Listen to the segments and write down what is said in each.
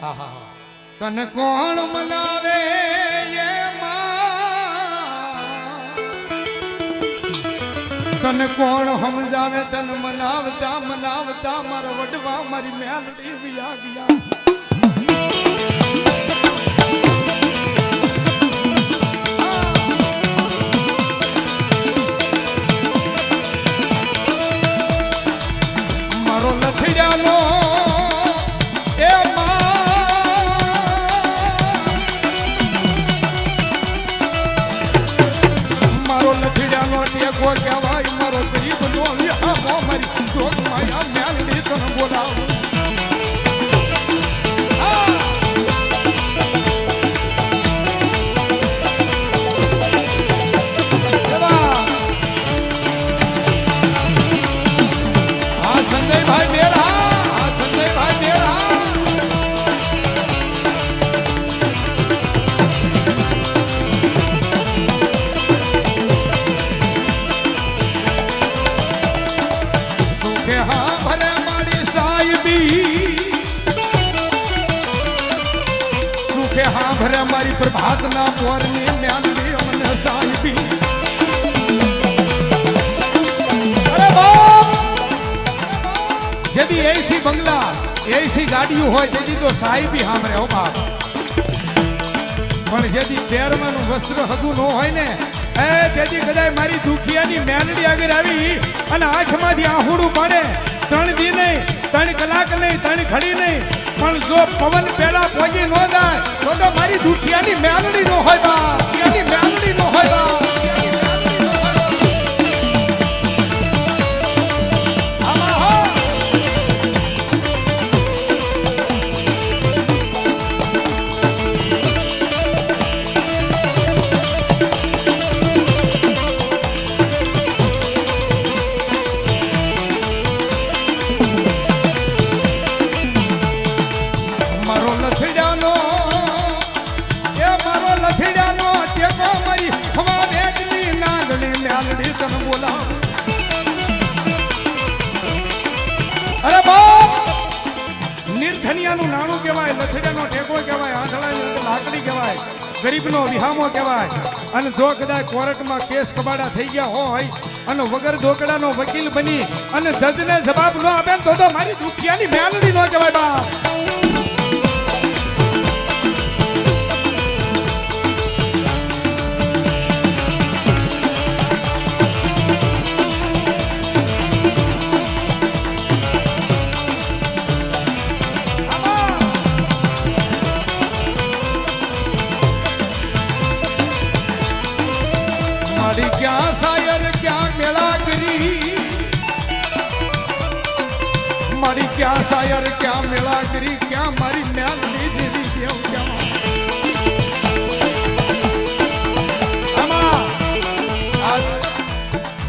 હા કોણ મનાવે? તને કોણ સમજાવે, તન મનાવતા મનાવતા મારા વડવા મારી મેલડી વિયા ગયા મારો લથડિયાનો ગાડીઓ હોય તેથી તો સાહેબી સાંભળે, હો બાપ. પણ જેથી પહેરવાનું વસ્ત્ર હગું ન હોય ને, એ તેથી કદાચ મારી દુખિયાની મેલડી આગળ આવી અને આંખમાંથી આહુડું પડે. ત્રણ દી નહીં, ત્રણ કલાક નહીં, ત્રણ ઘડી નહીં, પણ જો પવન પહેલા પહોંચી ન જાય, તો તો મારી દુખિયાની મેલડી ન હોય બા દુખિયાની મેલડી ન હોય બા ગરીબનો વિહામો કહેવાય. અને જો કદાચ કોર્ટમાં કેસ કબાડા થઈ ગયા હોય, અને વગર દોકડાનો વકીલ બની, અને જજને જવાબ ન આપે તો તો મારી દુખિયાની મેલડી ન કહેવાય બાપ. ક્યાં સાયર, ક્યાં મેળા કરી ક્યાં મારી મેલડી દીધી કેવું ક્યાં આમાં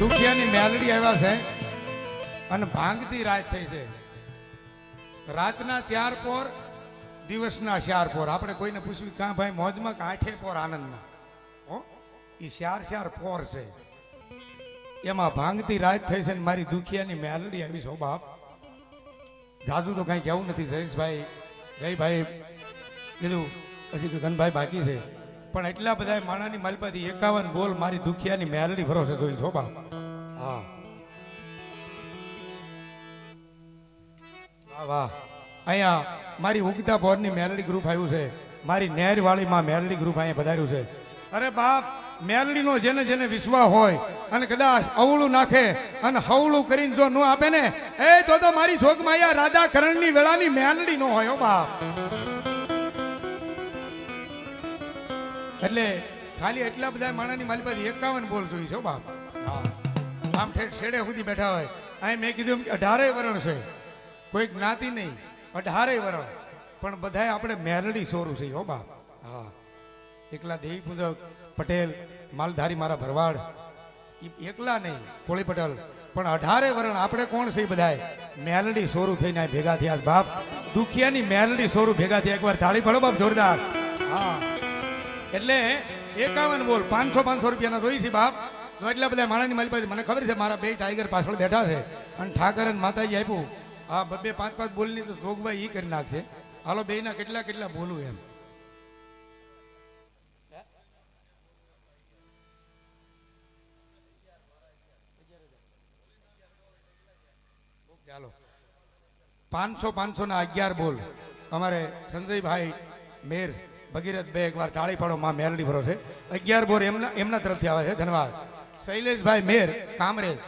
દુખિયાની મેલડી આવ્યા છે અને ભાંગતી રાત થઈ છે. રાતના ચાર પોર, દિવસના ચાર પોર. આપણે કોઈને પૂછ્યું, કાં ભાઈ, મોજમાં કે આઠે પોર આનંદમાં? હો? એ ચાર ચાર પોર છે. એમાં ભાંગતી રાત થઈ છે ને મારી દુખિયાની મેલડી આવી છો બાપ જાજુ તો કાંઈ કહેવું નથી, જયેશભાઈ, જયભાઈ કીધું પછી તો ધનભાઈ બાકી છે. પણ એટલા બધા માણાની માલપાથી એકાવન બોલ મારી દુખિયાની મેલડી ભરોસે જોઈ શોભા હા. વાહ વાહ. અહીંયા મારી ઉગતા પોરની મેલડી ગ્રુપ આવ્યું છે. મારી નેરવાળીમાં મેલડી ગ્રુપ અહીંયા પધાર્યું છે. અરે બાપ મેલડીનો જેને જેને વિશ્વાસ હોય અને કદાચ અવળું નાખે અને હવળું કરીને જો ન આપે ને, એ તો તો મારી જોગમાયા રાધા કરણની વેળાની મેલડી નો હોય બાપ. એટલે ખાલી એટલા બધા માણાની મારી પાસે એકાવન બોલ જોઈ છે બાપ. આમ ઠેઠ છેડે સુધી બેઠા હોય. અહીં મેં કીધું કે અઢારે વરણ છે. કોઈ જ્ઞાતિ નહીં. અઢારે વરણ. પણ બધાય આપણે મેરડી સોરું છે હો બાપ. હા. એકલા દેવી પૂજક પટેલ, માલધારી મારા ભરવાડ. એકલા નહીં કોળી પટેલ. પણ અઢારે વરણ આપણે કોણ છે બધાય? મેલડી સોરું થઈને ભેગા થયા બાપ. દુખિયાની મેલડી સોરું ભેગા થયા, એકવાર તાળી પડો બાપ, જોરદાર. હા. એટલે એકાવન બોલ, પાંચસો પાંચસો રૂપિયાના જોઈ છે, બાપ. તો એટલા બધા માણાની મારી પાસે મને ખબર છે, મારા બે ટાઈગર પાછળ બેઠા છે. અને ઠાકર અને માતાજી આપ્યું આ બબે પાંચ પાંચ બોલની તો જોગવાઈ એ કરી નાખશે. હાલો, બેયના કેટલા કેટલા બોલું એમ. ચાલો. પાંચસો પાંચસો ના અગિયાર બોલ. અમારે સંજયભાઈ મેર, ભગીરથ બે એકવાર તાળી પાડો, માં મેરડી ભરો છે. અગિયાર બોર એમના એમના તરફથી આવે છે. ધન્યવાદ. શૈલેષભાઈ મેર, કામરેજ.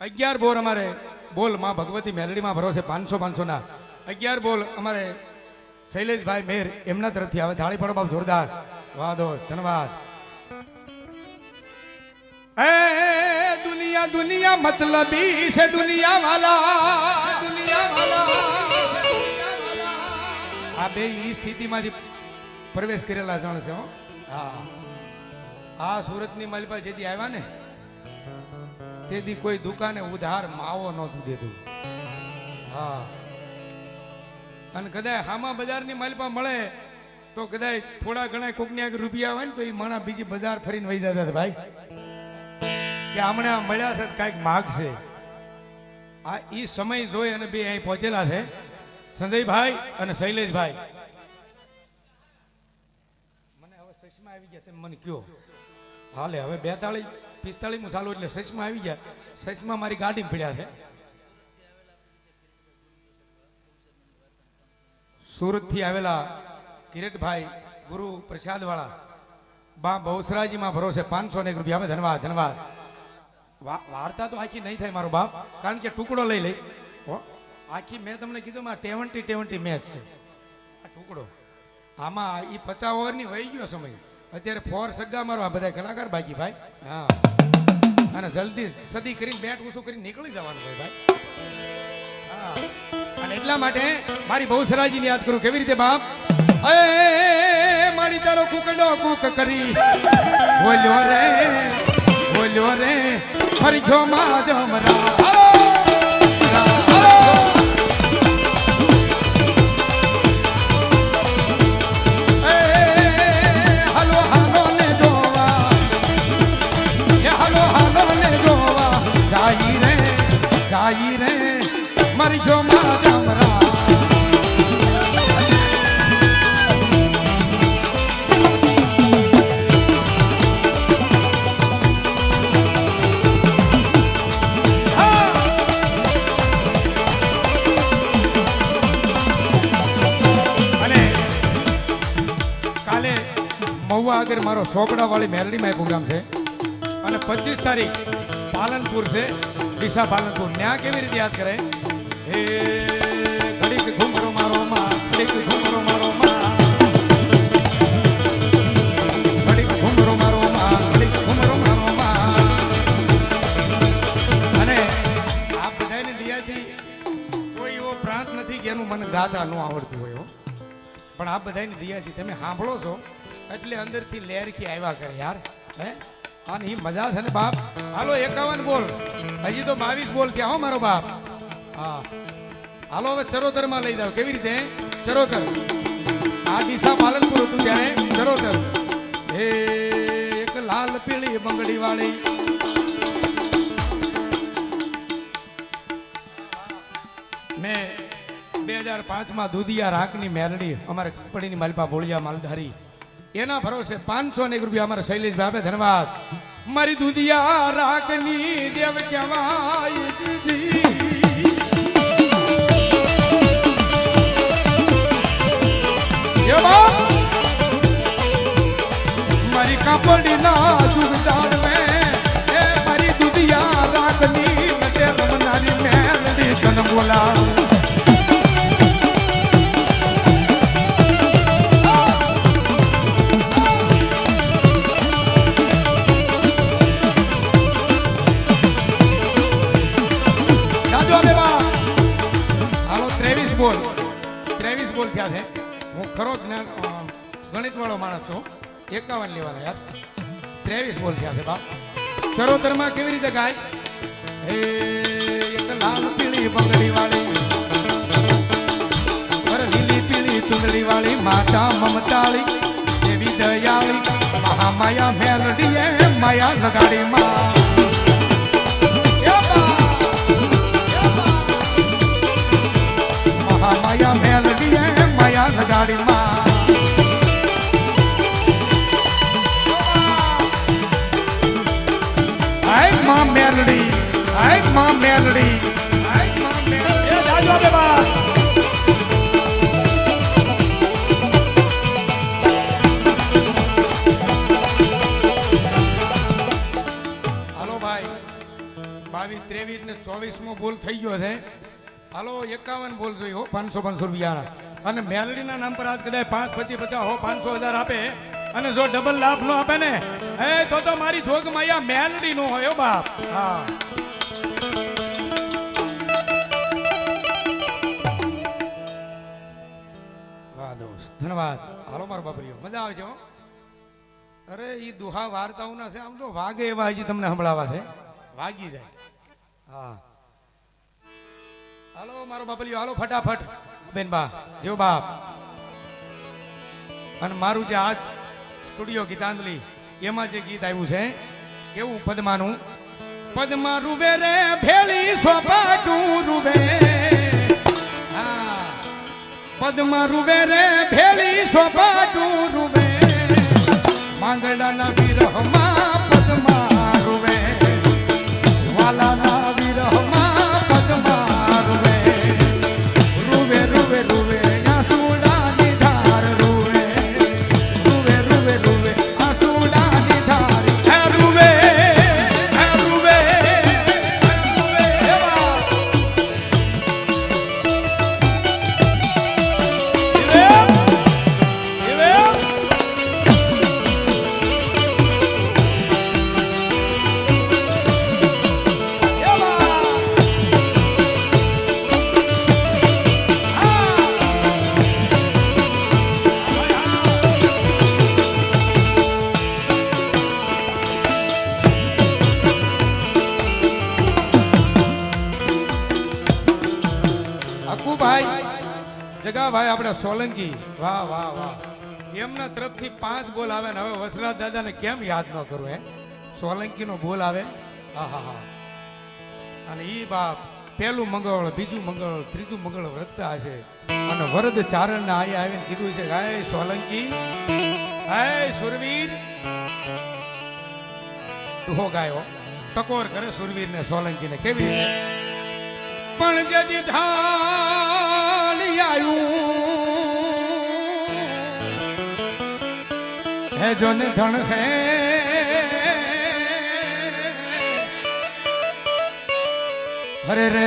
અગિયાર બોર અમારે બોલ, માં ભગવતી મેલડીમાં ભરો છે પાંચસો પાંચસો ના. અગિયાર બોલ અમારે શૈલેષભાઈ મેર એમના તરફથી આવે. થાળી પડો બાપ, જોરદાર. વાહ દોસ્ત, ધન્યવાદ. દુનિયા મતલબી છે દુનિયા વાલા દુનિયા વાલા આ બે ઈ સ્થિતિમાંથી પ્રવેશ કરેલા જાણ છે હા. આ સુરતની માલિપા જેથી આવ્યા ને, તેથી કોઈ દુકાને ઉધાર માવો નહોતું દેતું. હા. અને કદાચ હામા બજારની માલિપા મળે, તો કદાચ થોડા ઘણા કોકની આગળ રૂપિયા હોય ને તો એ માણા બીજી બજાર ફરીને વહી જતા ભાઈ. કે હમણાં મળ્યા છે કાંઈક માગશે આ એ સમય જોઈ અને બે અહીં પહોંચેલા છે. સંજયભાઈ અને શૈલેષભાઈ. મને હવે સચમાં આવી ગયા તમે મને કયો. હાલે, હવે બેતાળીસ પિસ્તાળીસ સાલું એટલે સચમાં આવી ગયા. સચમાં મારી ગાડી પડ્યા છે. સુરતથી આવેલા કિરીટભાઈ ગુરુ પ્રસાદ વાળા બા બહુસરાજીમાં ભરોસે પાંચસો ને એક રૂપિયા. ધન્યવાદ ધન્યવાદ વાર્તા તો આખી નહીં થાય મારો બાપ, કારણ કે ટુકડો લઈ લઈ આખી મેં તમને કીધું માં ટેવન્ટી ટેવન્ટી મેચ છે. આ ટુકડો. આમાં એ પચાસ ઓવરની વહી ગયો સમય. અત્યારે ફોર સગ્ગા મારો આ બધા કલાકાર બાકી ભાઈ. હા. અને જલ્દી સદી કરીને બેટ ઓછું કરીને નીકળી જવાનું હોય ભાઈ. હા. અને એટલા માટે મારી બહુ બહુસરાજીને યાદ કરું, કેવી રીતે બાપ? મારી તારો કુકડો કુક કરી. બોલ્યો રે બોલ્યો રે. હરજો માં જમરા આગળ મારો સોગડાવાળી મેરડીમાં પ્રોગ્રામ છે. અને પચીસ તારીખ પાલનપુર છે. ડીસા પાલનપુર. ત્યાં કેવી રીતે યાદ કરે? હે, ઘડીક ઘુમરો મારો ઘડીક ઘુમરો મારો માં. ઘડીક ઘુમરો અને આ બધાની દિયાથી કોઈ એવો પ્રાંત નથી કે એનું મને દાદા ન આવડતું હોય પણ આ બધાની દયાથી તમે સાંભળો છો. એટલે અંદરથી લહેરખી આવ્યા કરે યાર, હે? અને એ મજા છે ને બાપ? હાલો, એકાવન બોલ. હજી તો બાવીસ બોલ થયા હો મારો બાપ. હા. હાલો, હવે ચરોતરમાં લઈ જાઓ. કેવી રીતે ચરોતર. આ દિશા પાલનપુર હતું ત્યારે ચરોતર. હે, એક લાલ પીળી બંગડી વાળી. મેં બે હજાર પાંચમાં દુધિયા રાખની મેરડી અમારે કપડીની માલપા ભોળિયા માલધારી એના ભરોસે પાંચસો ને એક રૂપિયા અમારા શૈલેષ ભાઈ ધન્યવાદ મારી દુધિયા રાખની દેવ કહેવાય! મારી કાપડીના જુગદાર બોલ થયા છે બાપ? ચરોતરમાં કેવી રીતે ગાય? હે, એક લાલ પીળી બંગડી વાળી. અરે લીલી પીળી ચુંદડી વાળી માતા મમતાળી, દેવી દયાળી, મહામાયા મેલડી એ માયા લગાડી માં માં મેલડી હાલો ભાઈ, બાવીસ ત્રેવીસ ચોવીસમો બોલ થઈ ગયો છે. હાલો, એકાવન બોલ જોઈએ પાંચસો પાંચસો રૂપિયા અને મેલડીના નામ પર આજ કદાચ પાંચ, પચીસ, પચાસ, હો, પાંચસો હજાર આપે. અને જો ડબલ લાભ નો આપે ને, એ તો તો મારી જોગ માયા મેલડી નો હોય બાપ. હા. ધન્યવાદ. હાલો મારો બાપરીઓ, મજા આવે છે અરે એ દુહા વાર્તાઓના છે, આમ તો વાગે એવા હજી તમને સંભળાવા છે. વાગી જાય. હા. હાલો મારો બાપલીઓ હાલો ફટાફટ. બેન બા જેવો બાપ. અને મારું જે આજ સ્ટુડિયો ગીતાંજલિ, એમાં જે ગીત આવ્યું છે, કેવું પદ્માનું? પદ્મા રૂબે રે ભેળી સોપાટું રૂબે પદ્મા રૂવે રે ભેળી સોપાટું રૂવે. માંગડાના વિરહમાં પદમાં રૂવે. વાલાના જગાભાઈ આપણે સોલંકી. વાહ વાહ વાહ. એમના તરફથી પાંચ બોલ આવે ને, હવે વસરાજ દાદાને કેમ યાદ ન કરું, હે? સોલંકીનો બોલ આવે. હા હા હા. અને ઈ બાપ પેલું મંગળ, બીજું મંગળ, ત્રીજું મંગળ વ્રતતા હશે. અને વરદ ચારણ ને આયા આવીને કીધું છે કે સોલંકી હાય સુરવીર. ડોહો ગાયો. ટકોર કરે સુરવીર ને સોલંકી ને કેવી રીતે? પણ જદી ધાલી આયું હે જોન ધણ હે હરે રે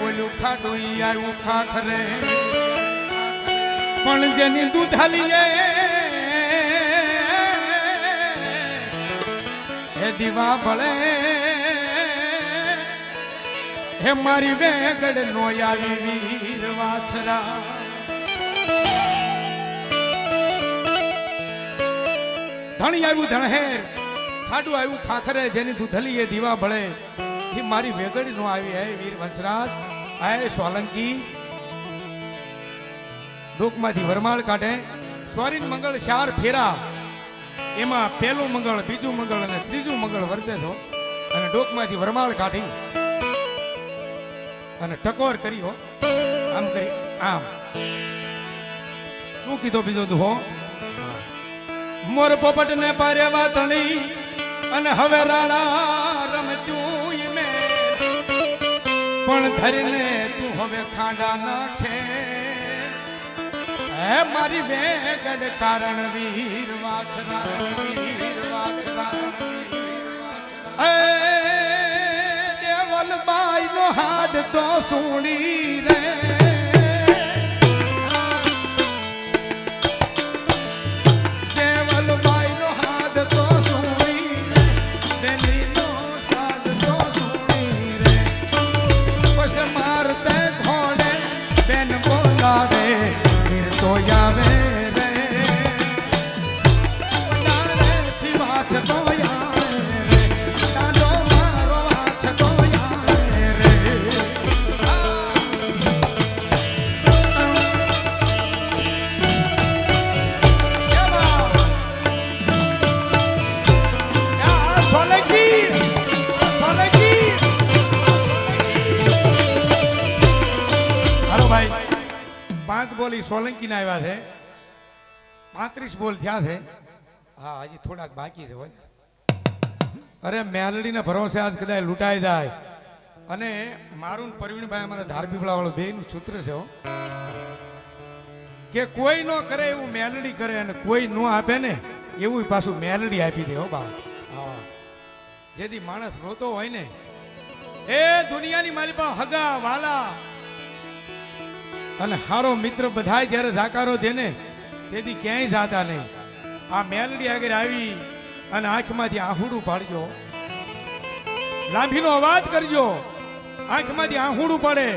ઓલું ખાડું આવ્યું ખાખરે પણ જેની દૂધાલીએ હે દીવા ભળે હે મારી વેગડ નો આવી વીર વાછરા ધણી આવ્યું ધણહેર ખાડું આવ્યું ખાખરે, જેની દૂધલી એ દીવા ભળે. એ મારી વેગડી નો આવી હે, વીર વંશરાજ. હે સોલંકી. ડોકમાંથી વરમાળ કાઢે. સોરીન મંગળ ચાર ફેરા. એમાં પહેલું મંગળ, બીજું મંગળ અને ત્રીજું મંગળ વર્તે છો. અને ડોકમાંથી વરમાળ કાઢી. અને ટકોર કરી હો. આમ કરી, આમ. શું કીધો બીજો તું હો મોર પોપટ ને પારે વાતણી, અને હવે રાણા રમતું મે પણ ધરીને તું હવે ખાંડા નાખે. હે મારી વેગડ કારણ વીર વાછરા વીર વાછરા એ દેવલબાઈ નો હાથ તો સુણી રે. બોલ, ઈ સોલંકીના આવ્યા છે. પાંત્રીસ બોલ થયા છે. હા, હજી થોડાક બાકી છે હોય અરે, મેલડીને ભરોસે આજ કદાચ લૂંટાઈ જાય. અને મારું પરવીણભાઈ અમારા ધારપીપળા વાળો બેયનું સૂત્ર છે કે કોઈ ન કરે એવું મેલડી કરે અને કોઈ નો આપે ને, એવું પાછું મેલડી આપી દે હો બા હા. જેથી માણસ રોતો હોય ને. એ દુનિયાની મારી પાસે હગા, વાલા અને હારો મિત્ર બધાય જ્યારે સાકારો છે ને, તેથી ક્યાંય જાતા નહીં. આ મેલડી આગળ આવી અને આંખમાંથી આહુડું પાડજો. લાંભીનો અવાજ કરજો. આંખમાંથી આહુડું પડે.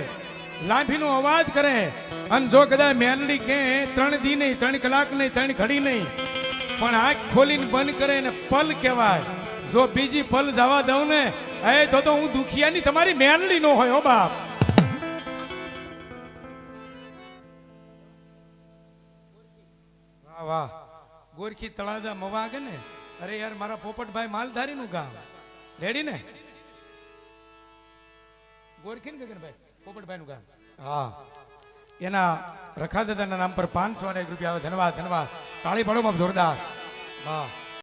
લાંભીનો અવાજ કરે. અને જો કદાચ મેલડી કે ત્રણ દી નહીં, ત્રણ કલાક નહીં, ત્રણ ઘડી નહીં, પણ આંખ ખોલીને બંધ કરે ને પલ કહેવાય. જો બીજી પલ જવા દઉં ને, એ તો હું દુખિયાની તમારી મેલડી નો હોય હો બાપ. વાહ ગોરખી તળાજા મવા કે ને અરે યાર મારા પોપટભાઈ માલધારી નું ગામ. રેડી ને? ગોરખી ને ગગનભાઈ પોપટભાઈ નું ગામ. હા. એના રખા દાદાના નામ પર પાંચસો ને એક રૂપિયા આવે. ધન્યવાદ ધન્યવાદ તાળી પડો બાપ જોરદાર. વાહ.